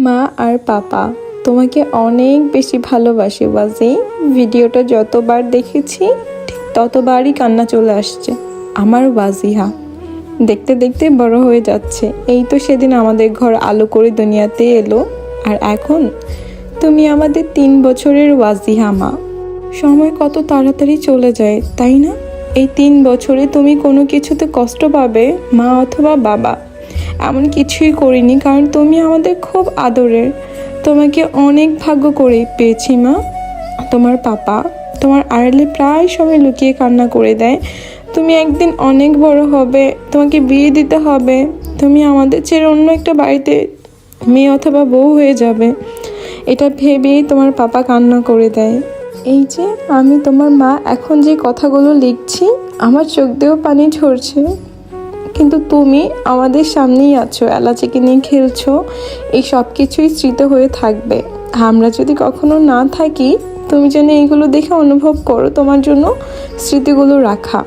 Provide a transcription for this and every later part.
মা আর পাপা, তোমাকে অনেক বেশি ভালোবাসি বাজি ভিডিওটা যতবার দেখেছি, ঠিক ততবারই কান্না চলে আসছে। আমার ওয়াজিহা। দেখতে দেখতে বড় হয়ে যাচ্ছে। এই তো সেদিন আমাদের ঘর আলো করে দুনিয়াতে এলো। আর এখন? তুমি আমাদের তিন বছরের ওয়াজিহা, মা। সময় কত তাড়াতাড়ি চলে যায়, তাই না? এই তিন বছরে তুমি কোনো কিছুতে কষ্ট পাবে, মা অথবা বাবা। এমন কিছুই করিনি, কারণ তুমি আমাদের খুব আদরের। তোমাকে অনেক ভাগ্য করে পেয়েছি মা। তোমার পাপা, তোমার আড়ালে প্রায় সময় লুকিয়ে কান্না করে দেয়। তুমি একদিন অনেক বড় হবে, তোমাকে বিয়ে দিতে হবে। তুমি আমাদের ছেড়ে অন্য একটা বাড়িতে মেয়ে অথবা বউ হয়ে যাবে। এটা ভেবেই তোমার পাপা কান্না করে দেয়। এই যে আমি তোমার মা, এখন যে কথাগুলো লিখছি, আমার চোখ দিয়েও পানি ঝরছে। কিন্তু তুমি আমাদের সামনেই আছো, এলাচিকে নিয়ে খেলছো, এই সব কিছুই স্মৃত হয়ে থাকবে। আমরা যদি কখনো না থাকি, তুমি যেন এইগুলো দেখে অনুভব করো তোমার জন্য স্মৃতিগুলো রাখা।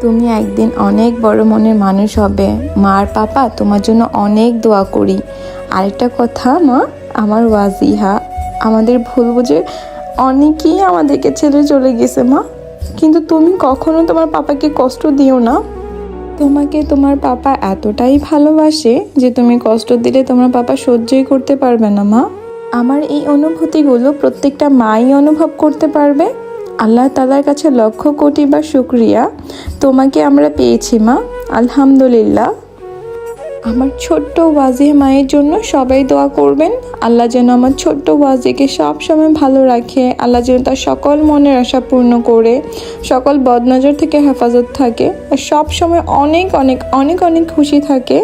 তুমি একদিন অনেক বড় মনের মানুষ হবে। মার পাপা, তোমার জন্য অনেক দোয়া করি। আরেকটা কথা, মা, আমার ওয়াজিহা। আমাদের ভুল বুঝে অনেকেই আমাদেরকে ছেড়ে চলে গেছে, মা। কিন্তু তুমি কখনো তোমার পাপাকে কষ্ট দিও না। তোমাকে তোমার পাপা এতটাই ভালোবাসে যে তুমি কষ্ট দিলে তোমার পাপা সহ্যই করতে পারবে না, মা। আমার এই অনুভূতিগুলো প্রত্যেকটা মাই অনুভব করতে পারবে। আল্লাহ তালার কাছে লক্ষ কোটি বা শুক্রিয়া। তোমাকে আমরা পেয়েছি, মা। আলহামদুলিল্লাহ। আমার ছোট্ট ওয়াজি মায়ের জন্য সবাই দোয়া করবেন। আল্লাহ যেন আমার ছোট্ট ওয়াজিকে সবসময় ভালো রাখে। আল্লাহ যেন তার সকল মনের আশা পূর্ণ করে, সকল বদনজর থেকে হেফাজত থাকে, আর সবসময় অনেক অনেক অনেক অনেক খুশি থাকে।